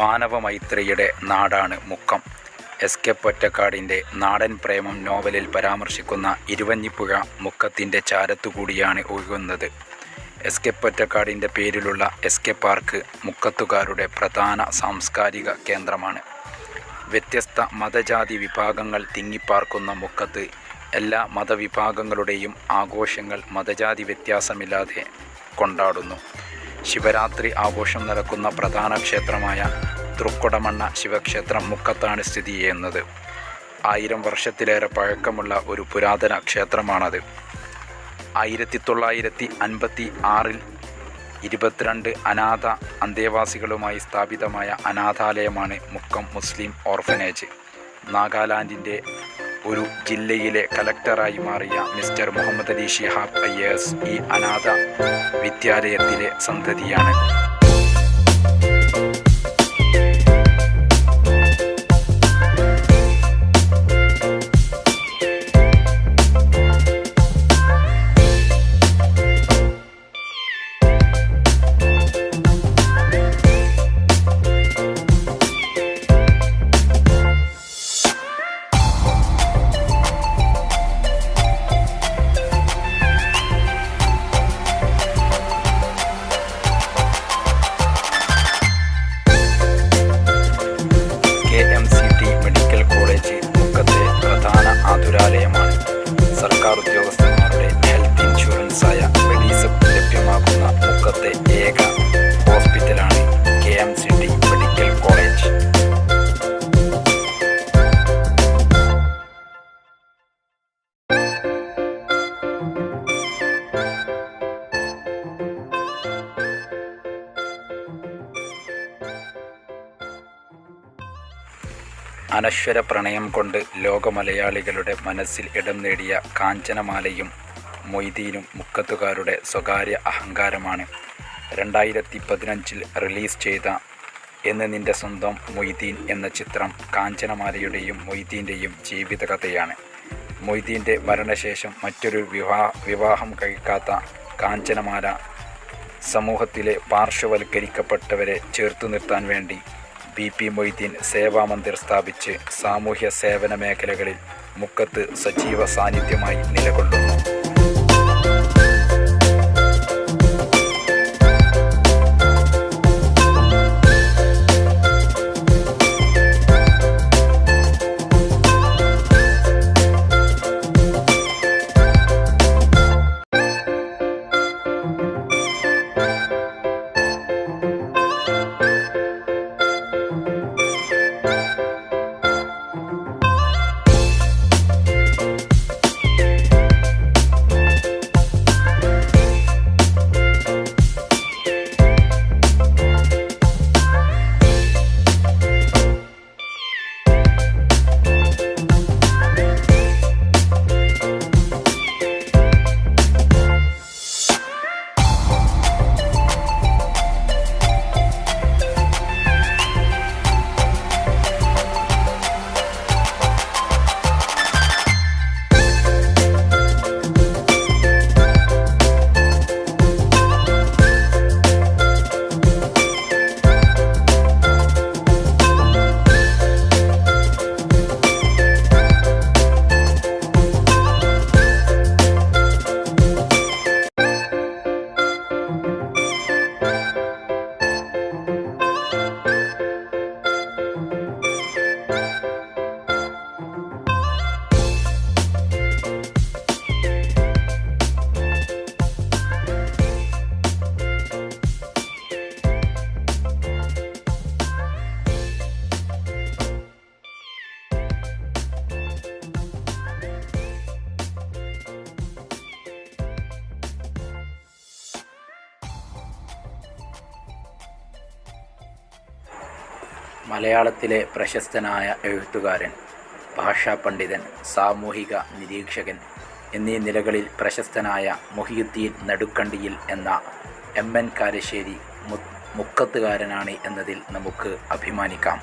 മാനവമൈത്രിയുടെ നാടാണ് Mukkam. S. K. പൊറ്റക്കാടിന്റെ നാടൻ പ്രേമം നോവലിൽ പരാമർശിക്കുന്ന ഇരുവഞ്ഞിപ്പുഴ മുക്കത്തിന്റെ ചാരത്തുകൂടിയാണ് ഒഴുകുന്നത്. എസ്. കെ. പൊറ്റക്കാടിന്റെ പേരിലുള്ള എസ്. കെ. പാർക്ക് മുക്കത്തുകാരുടെ പ്രധാന സാംസ്കാരിക കേന്ദ്രമാണ്. വ്യത്യസ്ത മതജാതി വിഭാഗങ്ങൾ തിങ്ങിപ്പാർക്കുന്ന മുക്കത്ത് എല്ലാ മതവിഭാഗങ്ങളുടെയും ആഘോഷങ്ങൾ മതജാതി വ്യത്യാസമില്ലാതെ കൊണ്ടാടുന്നു. ശിവരാത്രി ആഘോഷം നടക്കുന്ന പ്രധാന ക്ഷേത്രമായ തൃക്കൊടമണ്ണ ശിവക്ഷേത്രം മുക്കത്താണ് സ്ഥിതി ചെയ്യുന്നത്. ആയിരം വർഷത്തിലേറെ പഴക്കമുള്ള ഒരു പുരാതന ക്ഷേത്രമാണത്. ആയിരത്തി തൊള്ളായിരത്തി അൻപത്തി ആറിൽ ഇരുപത്തിരണ്ട് അനാഥ അന്തേവാസികളുമായി സ്ഥാപിതമായ അനാഥാലയമാണ് മുക്കം മുസ്ലിം ഓർഫനേജ്. നാഗാലാൻഡിന്റെ ഒരു ജില്ലയിലെ കലക്ടറായി മാറിയ മിസ്റ്റർ മുഹമ്മദ് അലി ഷിഹാബ് എസ് ഈ അനാഥ വിദ്യാലയത്തിലെ സന്തതിയാണ്. മുക്കത്തെ പ്രധാന ആതുരാലയമാണ് അനശ്വര പ്രണയം കൊണ്ട് ലോകമലയാളികളുടെ മനസ്സിൽ ഇടം നേടിയ കാഞ്ചനമാലയും മൊയ്തീനും മുക്കത്തുകാരുടെ സ്വകാര്യ അഹങ്കാരമാണ്. രണ്ടായിരത്തി പതിനഞ്ചിൽ റിലീസ് ചെയ്ത എന്ന് നിന്റെ സ്വന്തം മൊയ്തീൻ എന്ന ചിത്രം കാഞ്ചനമാലയുടെയും മൊയ്തീന്റെയും ജീവിതകഥയാണ്. മൊയ്തീന്റെ മരണശേഷം മറ്റൊരു വിവാഹ വിവാഹം കഴിക്കാത്ത കാഞ്ചനമാല സമൂഹത്തിലെ പാർശ്വവൽക്കരിക്കപ്പെട്ടവരെ ചേർത്തു നിർത്താൻ വേണ്ടി ബി പി മൊയ്തീൻ സേവാ മന്ദിർ സ്ഥാപിച്ച് സാമൂഹ്യ സേവന മേഖലകളിൽ മുക്കത്ത് സജീവ സാന്നിധ്യമായി നിലകൊള്ളുന്നു. മലയാളത്തിലെ പ്രശസ്തനായ എഴുത്തുകാരൻ ഭാഷാ പണ്ഡിതൻ സാമൂഹിക നിരീക്ഷകൻ എന്നീ നിലകളിൽ പ്രശസ്തനായ മുഹിയുദ്ദീൻ നടുക്കണ്ടിയിൽ എന്ന എം എൻ കാരശ്ശേരി മുക്കത്തുകാരനാണ് എന്നതിൽ നമുക്ക് അഭിമാനിക്കാം.